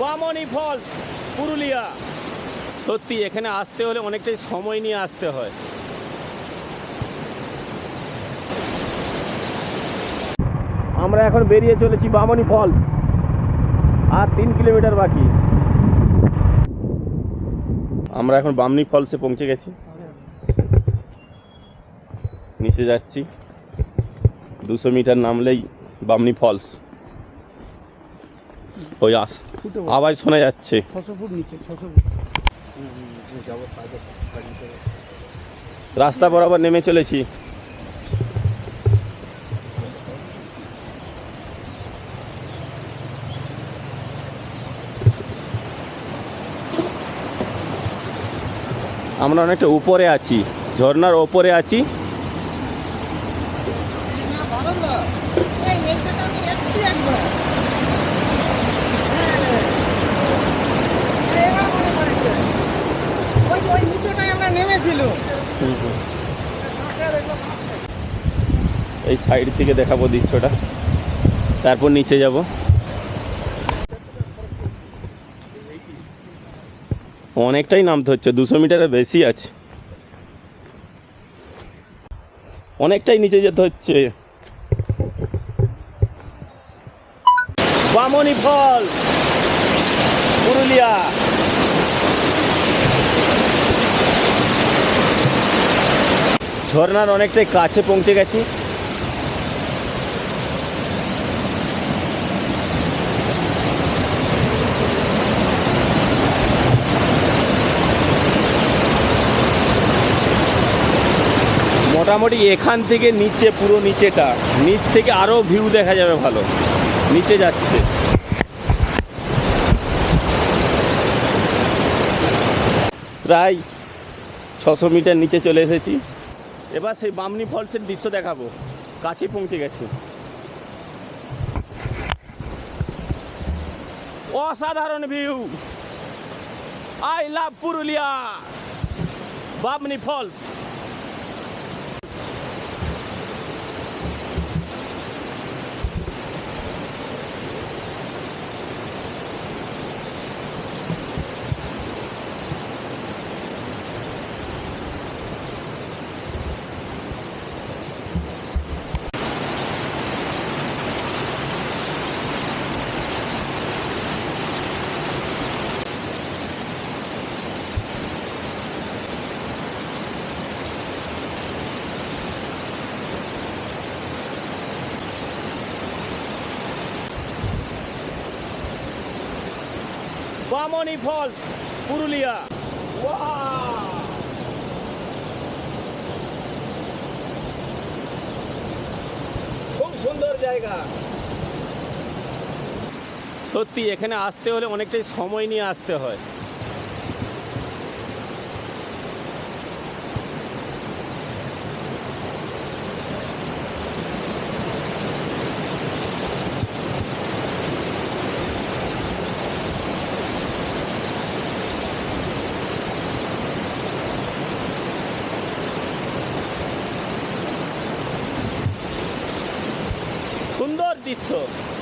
Bamni false Purulia. সত্যি, এখানে আসতে হলে অনেকটাই সময় নিয়ে আসতে হয়। আমরা এখন বেরিয়ে চলেছি বামনি ফলস আর তিন কিলোমিটার বাকি। আমরা এখন বামনি ফলসে পৌঁছে গেছি। নিচে যাচ্ছি। দুশো মিটার নামলেই বামনি ফলস। ওই আস। আওয়াজ শোনা যাচ্ছে। রাস্তা বরাবর নেমে চলেছি। আমরা অনেকটা উপরে আছি ঝর্নার ওপরে আছি এই এইটাতে আমি এসছি একবার হ্যাঁ। এবার মনে পড়েছে। ওই ওই এই সাইড থেকে দেখাবো দৃশ্যটা। তারপর নিচে যাব। অনেকটাই নামতে হচ্ছে, দুশো মিটারের বেশি আছে। অনেকটাই নিচে যেতে হচ্ছে। বামনি ফল, পুরুলিয়া। ঝর্ণার অনেকটাই কাছে পৌঁছে গেছি। মোটামুটি এখান থেকে নিচে, পুরো নিচেটা। নিচ থেকে আরও ভিউ দেখা যাবে ভালো। নিচে যাচ্ছে। প্রায় ছশো মিটার নিচে চলে এসেছি। এবার সেই বামনি ফলসের দৃশ্য দেখাবো। কাছে পৌঁছে গেছে। অসাধারণ view I love Purulia. Bamni falls Bamni fall Purulia! খুব সুন্দর জায়গা। সত্যি এখানে আসতে হলে অনেকটাই সময় নিয়ে আসতে হয়। সুন্দর দৃশ্য